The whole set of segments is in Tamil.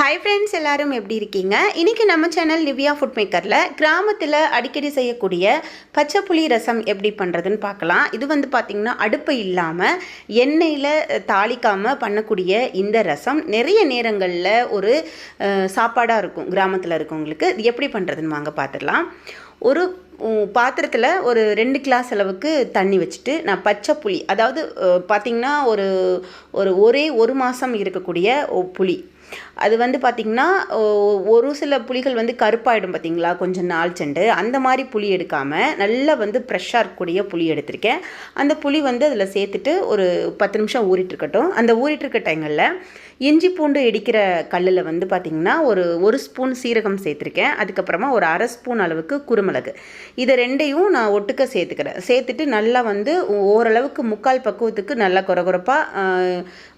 ஹாய் ஃப்ரெண்ட்ஸ் எல்லாரும் எப்படி இருக்கீங்க? இன்றைக்கி நம்ம சேனல் நிவ்யா ஃபுட் மேக்கரில் கிராமத்தில் அடிக்கடி செய்யக்கூடிய பச்சை புளி ரசம் எப்படி பண்ணுறதுன்னு பார்க்கலாம். இது வந்து பார்த்திங்கன்னா அடுப்பு இல்லாமல் எண்ணெயில் தாளிக்காமல் பண்ணக்கூடிய இந்த ரசம் நிறைய நேரங்களில் ஒரு சாப்பாடாக இருக்கும் கிராமத்தில் இருக்கவங்களுக்கு. இது எப்படி பண்ணுறதுன்னு வாங்க பார்த்துடலாம் ஒரு பாத்திரத்தில் ஒரு ரெண்டு கிளாஸ் அளவுக்கு தண்ணி வச்சுட்டு நான் பச்சை புளி அதாவது பார்த்திங்கன்னா ஒரு ஒரு ஒரே ஒரு மாதம் இருக்கக்கூடிய புளி அது வந்து பார்த்திங்கன்னா ஒரு சில புளிகள் வந்து கருப்பாயிடும் பார்த்தீங்களா கொஞ்சம் நாள் செண்டு. அந்த மாதிரி புளி எடுக்காமல் நல்லா வந்து ஃப்ரெஷ்ஷாக இருக்கக்கூடிய புளி எடுத்திருக்கேன். அந்த புளி வந்து அதில் சேர்த்துட்டு ஒரு பத்து நிமிஷம் ஊறிட்டு இருக்கட்டும். அந்த ஊறிட்டு இருக்க டைங்களில் இஞ்சி பூண்டு இடிக்கிற கல்லில் வந்து பார்த்திங்கன்னா ஒரு ஒரு ஸ்பூன் சீரகம் சேர்த்துருக்கேன். அதுக்கப்புறமா ஒரு அரை ஸ்பூன் அளவுக்கு குருமிளகு. இதை ரெண்டையும் நான் ஒட்டுக்க சேர்த்துக்கிறேன். சேர்த்துட்டு நல்லா வந்து ஓரளவுக்கு முக்கால் பக்குவத்துக்கு நல்லா குறகுறப்பாக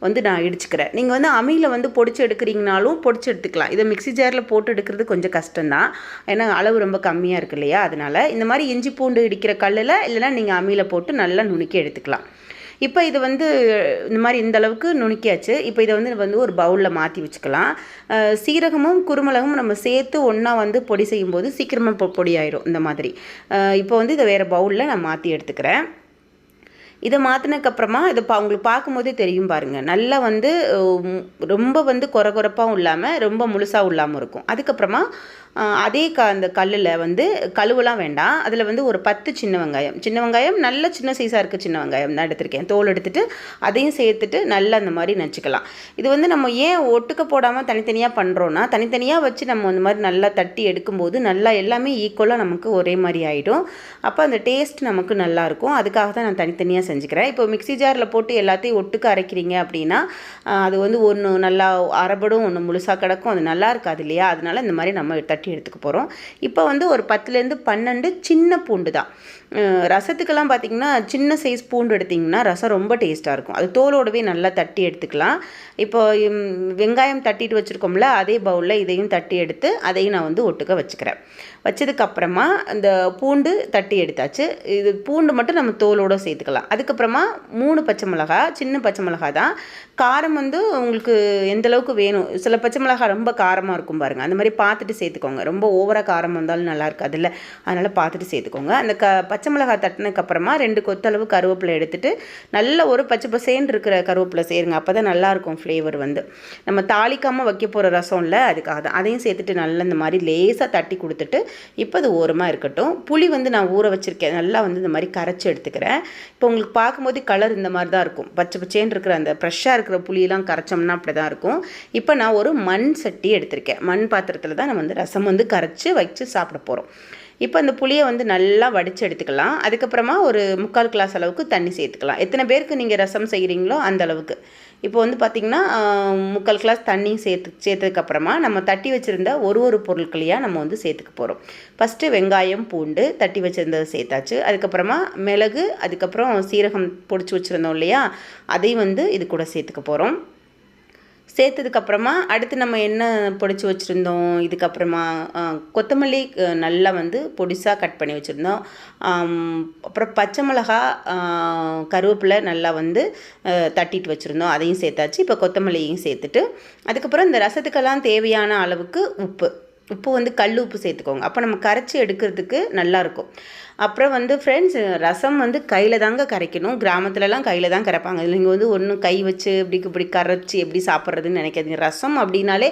வந்து நான் இடிச்சுக்கிறேன். நீங்கள் வந்து அம்மியில் வந்து பொடிச்சு எடுக்கிறீங்கனாலும் பொடிச்சு எடுத்துக்கலாம். இதை மிக்ஸி ஜாரில் போட்டு எடுக்கிறது கொஞ்சம் கஷ்டம்தான். ஏன்னா அளவு ரொம்ப கம்மியாக இருக்கு இல்லையா? அதனால் இந்த மாதிரி இஞ்சி பூண்டு இடிக்கிற கல்லில் இல்லைன்னா நீங்கள் அம்மியில் போட்டு நல்லா நுணுக்கி எடுத்துக்கலாம். இப்போ இது வந்து இந்த மாதிரி இந்த அளவுக்கு நுணுக்கியாச்சு. இப்போ இதை வந்து வந்து ஒரு பவுலில் மாற்றி வச்சுக்கலாம். சீரகமும் குருமிளகும் நம்ம சேர்த்து ஒன்றா வந்து பொடி செய்யும்போது சீக்கிரமாக பொ பொடி ஆயிரும் இந்த மாதிரி. இப்போ வந்து இதை வேறு பவுலில் நான் மாற்றி எடுத்துக்கிறேன். இதை மாற்றினதுக்கப்புறமா இதை பா உங்களுக்கு பார்க்கும்போதே தெரியும் பாருங்கள் நல்லா வந்து ரொம்ப வந்து கொர கொரப்பாகவும் இல்லாமல் ரொம்ப முழுசாகவும் இல்லாமல் இருக்கும். அதுக்கப்புறமா அதே க அந்த கல்லில் வந்து கழுவலாம் வேண்டாம். அதில் வந்து ஒரு பத்து சின்ன வெங்காயம். சின்ன வெங்காயம் நல்ல சின்ன சைஸாக இருக்குது சின்ன வெங்காயம் தான் எடுத்திருக்கேன். தோல் எடுத்துகிட்டு அதையும் சேர்த்துட்டு நல்லா அந்த மாதிரி நச்சுக்கலாம். இது வந்து நம்ம ஏன் ஒட்டுக்க போடாமல் தனித்தனியாக பண்ணுறோன்னா தனித்தனியாக வச்சு நம்ம அந்த மாதிரி நல்லா தட்டி எடுக்கும்போது நல்லா எல்லாமே ஈக்குவலாக நமக்கு ஒரே மாதிரி ஆகிடும் அப்போ அந்த டேஸ்ட் நமக்கு நல்லாயிருக்கும் அதுக்காக தான் நான் தனித்தனியாக செஞ்சுக்கிறேன். இப்போ மிக்ஸி ஜாரில் போட்டு எல்லாத்தையும் ஒட்டுக்க அரைக்கிறீங்க அப்படின்னா அது வந்து ஒன்று நல்லா அரைபடும் ஒன்று முழுசாக கிடக்கும் அது நல்லா இருக்காது இல்லையா? அதனால இந்த மாதிரி நம்ம தட்டி எடுத்துக்க போகிறோம் இப்போ வந்து ஒரு பத்துலேருந்து பன்னெண்டு சின்ன பூண்டு தான். ரசத்துக்கெல்லாம் பார்த்தீங்கன்னா சின்ன சைஸ் பூண்டு எடுத்திங்கன்னா ரசம் ரொம்ப டேஸ்ட்டாக இருக்கும். அது தோலோடவே நல்லா தட்டி எடுத்துக்கலாம். இப்போ வெங்காயம் தட்டிட்டு வச்சுருக்கோம்ல அதே பவுலில் இதையும் தட்டி எடுத்து அதையும் நான் வந்து ஒட்டுக்க வச்சுக்கிறேன். வச்சதுக்கப்புறமா இந்த பூண்டு தட்டி எடுத்தாச்சு. இது பூண்டு மட்டும் நம்ம தோலோடு சேர்த்துக்கலாம். அது அதுக்கப்புறமா மூணு பச்சை மிளகா சின்ன பச்சை மிளகா தான் காரம் வந்து உங்களுக்கு எந்த அளவுக்கு வேணும். சில பச்சை மிளகா ரொம்ப காரமாக இருக்கும் பாருங்கள் அந்த மாதிரி பார்த்துட்டு சேர்த்துக்கோங்க. ரொம்ப ஓவராக காரம் வந்தாலும் நல்லா இருக்காதுல்ல. அதனால் பார்த்துட்டு சேர்த்துக்கோங்க. அந்த க பச்சை மிளகா தட்டினதுக்கப்புறமா ரெண்டு கொத்தளவு கருவேப்பிலை எடுத்துகிட்டு நல்ல ஒரு பச்சை பசேன்னு இருக்கிற கருவேப்பிலை சேருங்க அப்போ தான் நல்லாயிருக்கும் ஃப்ளேவர் வந்து. நம்ம தாளிக்காமல் வைக்க போகிற ரசம் இல்லை. அதுக்காக தான். அதையும் சேர்த்துட்டு நல்லா இந்த மாதிரி லேசாக தட்டி கொடுத்துட்டு இப்போ அது ஓரமாக இருக்கட்டும். புளி வந்து நான் ஊற வச்சுருக்கேன். நல்லா வந்து இந்த மாதிரி கரைச்சி எடுத்துக்கிறேன். இப்போ உங்களுக்கு பார்க்கும்போது கலர் இந்த மாதிரி தான் இருக்கும். பச்சை பச்சேன்னு இருக்கிற அந்த ஃப்ரெஷ்ஷாக இருக்கிற புளியெல்லாம் கரைச்சோம்னா அப்படி தான் இருக்கும். இப்போ நான் ஒரு மண் சட்டி எடுத்திருக்கேன். மண் பாத்திரத்தில் தான் நம்ம வந்து ரசம் வந்து கரைச்சி வச்சு சாப்பிட போகிறோம் இப்போ அந்த புளியை வந்து நல்லா வடித்து எடுத்துக்கலாம். அதுக்கப்புறமா ஒரு முக்கால் கிளாஸ் அளவுக்கு தண்ணி சேர்த்துக்கலாம். எத்தனை பேருக்கு நீங்கள் ரசம் செய்கிறீங்களோ அந்த அளவுக்கு. இப்போ வந்து பார்த்திங்கன்னா முக்கால் கிளாஸ் தண்ணி சேர்த்து சேர்த்ததுக்கப்புறமா நம்ம தட்டி வச்சுருந்த ஒரு ஒரு பொருட்களையாக நம்ம வந்து சேர்த்துக்க போகிறோம் ஃபஸ்ட்டு வெங்காயம் பூண்டு தட்டி வச்சுருந்ததை சேர்த்தாச்சு. அதுக்கப்புறமா மிளகு அதுக்கப்புறம் சீரகம் பொடிச்சு வச்சுருந்தோம் இல்லையா அதையும் வந்து இது கூட சேர்த்துக்க போகிறோம் சேர்த்ததுக்கப்புறமா அடுத்து நம்ம என்ன பொடிச்சு வச்சுருந்தோம்? இதுக்கப்புறமா கொத்தமல்லி நல்லா வந்து பொடிசாக கட் பண்ணி வச்சுருந்தோம். அப்புறம் பச்சை மிளகா கருவேப்பிலை நல்லா வந்து தட்டிட்டு வச்சுருந்தோம். அதையும் சேர்த்தாச்சு. இப்போ கொத்தமல்லியையும் சேர்த்துட்டு அதுக்கப்புறம் இந்த ரசத்துக்கெல்லாம் தேவையான அளவுக்கு உப்பு. உப்பு வந்து கல் உப்பு சேர்த்துக்கோங்க. அப்போ நம்ம கரைச்சி எடுக்கிறதுக்கு நல்லாயிருக்கும் அப்புறம் வந்து ஃப்ரெண்ட்ஸ் ரசம் வந்து கையில் தாங்க கரைக்கணும். கிராமத்துலலாம் கையில் தான் கரைப்பாங்க. இதில் இங்கே வந்து ஒன்றும் கை வச்சு இப்படி இப்படி கரைச்சி எப்படி சாப்பிட்றதுன்னு நினைக்காதீங்க. ரசம் அப்படின்னாலே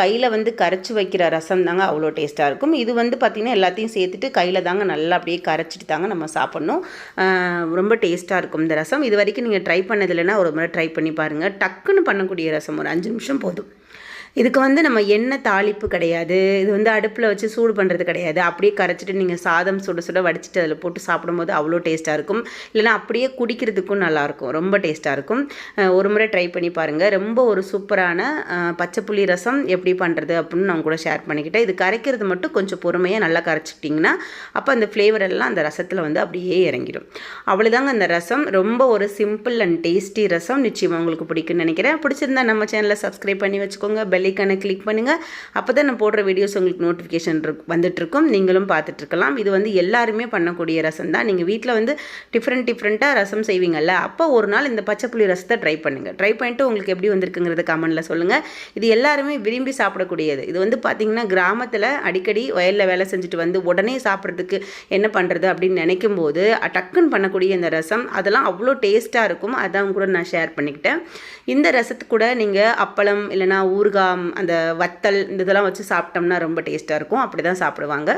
கையில் வந்து கரைச்சி வைக்கிற ரசம் தாங்க அவ்வளோ டேஸ்ட்டாக இருக்கும். இது வந்து பார்த்திங்கன்னா எல்லாத்தையும் சேர்த்துட்டு கையில் தாங்க நல்லா அப்படியே கரைச்சிட்டு தாங்க நம்ம சாப்பிட்ணும். ரொம்ப டேஸ்ட்டாக இருக்கும் இந்த ரசம். இது வரைக்கும் நீங்கள் ட்ரை பண்ணதில்லைன்னா ஒரு முறை ட்ரை பண்ணி பாருங்கள் டக்குன்னு பண்ணக்கூடிய ரசம் ஒரு அஞ்சு நிமிஷம் போதும். இதுக்கு வந்து நம்ம எண்ணெய் தாளிப்பு கிடையாது. இது வந்து அடுப்பில் வச்சு சூடு பண்ணுறது கிடையாது. அப்படியே கரைச்சிட்டு நீங்கள் சாதம் சுட சுட வடிச்சிட்டு அதில் போட்டு சாப்பிடும்போது அவ்வளோ டேஸ்ட்டாக இருக்கும். இல்லைன்னா அப்படியே குடிக்கிறதுக்கும் நல்லாயிருக்கும் ரொம்ப டேஸ்ட்டாக இருக்கும். ஒரு முறை ட்ரை பண்ணி பாருங்கள் ரொம்ப ஒரு சூப்பரான பச்சை புளி ரசம் எப்படி பண்ணுறது அப்படின்னு நான் கூட ஷேர் பண்ணிக்கிட்டேன். இது கரைக்கிறது மட்டும் கொஞ்சம் பொறுமையாக நல்லா கரைச்சிட்டிங்கன்னா அப்போ அந்த ஃப்ளேவர் எல்லாம் அந்த ரசத்தில் வந்து அப்படியே இறங்கிடும். அவ்வளோதாங்க அந்த ரசம். ரொம்ப ஒரு சிம்பிள் அண்ட் டேஸ்டி ரசம். நிச்சயமாக உங்களுக்கு பிடிக்கும்னு நினைக்கிறேன். பிடிச்சிருந்தா நம்ம சேனலை சப்ஸ்கிரைப் பண்ணி வச்சுக்கோங்க. பெல் பெல்லைக்கானை கிளிக் பண்ணுங்கள் அப்போ தான் நான் போடுற வீடியோஸ் உங்களுக்கு நோட்டிஃபிகேஷன் வந்துட்டுருக்கும். நீங்களும் பார்த்துட்ருக்கலாம் இது வந்து எல்லாருமே பண்ணக்கூடிய ரசம் தான் நீங்கள் வீட்டில் வந்து டிஃப்ரெண்ட் டிஃப்ரெண்ட்டாக ரசம் செய்வீங்கல்ல அப்போ ஒரு நாள் இந்த பச்சை புளி ரசத்தை ட்ரை பண்ணுங்கள் ட்ரை பண்ணிட்டு உங்களுக்கு எப்படி வந்திருக்குங்கிறத கமெண்டில் சொல்லுங்கள் இது எல்லாருமே விரும்பி சாப்பிடக்கூடியது. இது வந்து பார்த்திங்கன்னா கிராமத்தில் அடிக்கடி வயலில் வேலை செஞ்சுட்டு வந்து உடனே சாப்பிட்றதுக்கு என்ன பண்ணுறது அப்படின்னு நினைக்கும் போது டக்குன்னு பண்ணக்கூடிய இந்த ரசம் அதெல்லாம் அவ்வளோ டேஸ்ட்டாக இருக்கும். அதான் கூட நான் ஷேர் பண்ணிக்கிட்டேன். இந்த ரசத்துக்கு கூட நீங்கள் அப்பளம் இல்லைனா ஊறுகாய் அந்த வத்தல் இந்த இதெல்லாம் வச்சு சாப்பிட்டோம்னா ரொம்ப டேஸ்ட்டாக இருக்கும். அப்படி தான் சாப்பிடுவாங்க.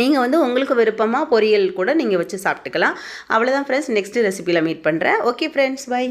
நீங்கள் வந்து உங்களுக்கு விருப்பமாக பொரியல் கூட நீங்கள் வச்சு சாப்பிட்டுக்கலாம். அவ்வளோதான் ஃப்ரெண்ட்ஸ் நெக்ஸ்ட் ரெசிபியில் மீட் பண்ணுறேன் ஓகே ஃப்ரெண்ட்ஸ் பை